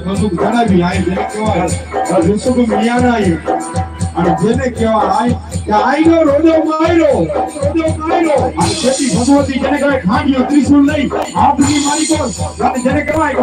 કશુંક જણાવી આય, જેને કહેવાય. અને જેને કહેવાય આઈ કે અને તેથી ભગવતી જેને કહેવાય ખાંડિયો ત્રિશુલ લઈ અને જેને કહેવાય કે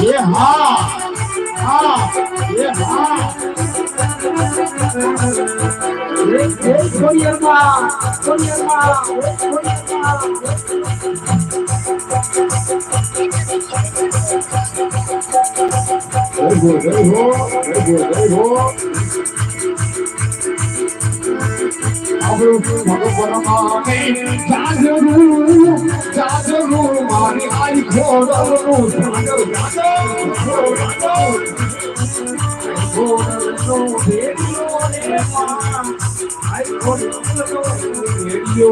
Yeah, ha! Ha! Yeah, ha! Yeah, yeah, yeah, yeah, yeah, yeah, yeah, yeah, Very good, very good, very good, very good.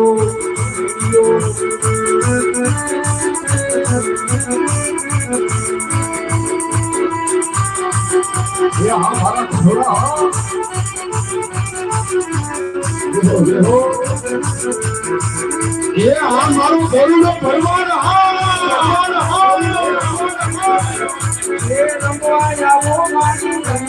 આપણું ये हमारा घोड़ा देखो देखो ये हमारो गोरुनो भगवान हा भगवान हा ये नमो आया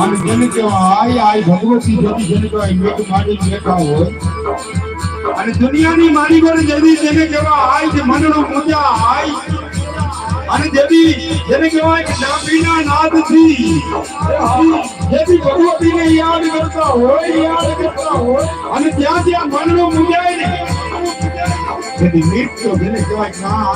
અને જેને કહેવાય આ ભગવતી જ્યોતિ જેને કહેવાય મેઘ માડી બેઠા હોય. અને દુનિયાની મારી માલિકોને જેવી જેને કહેવાય આય જે મનનો પૂજા આય અને દેવી, જેને કહેવાય કે નાભીના નાદથી. દેવી ભગવતીને યાદ કરતા હોય, યાદ કરતા હોય, અને ત્યાં ત્યાં મનનો મૂંઝાય ને. જેથી મૃત્યુ જેને કહેવાય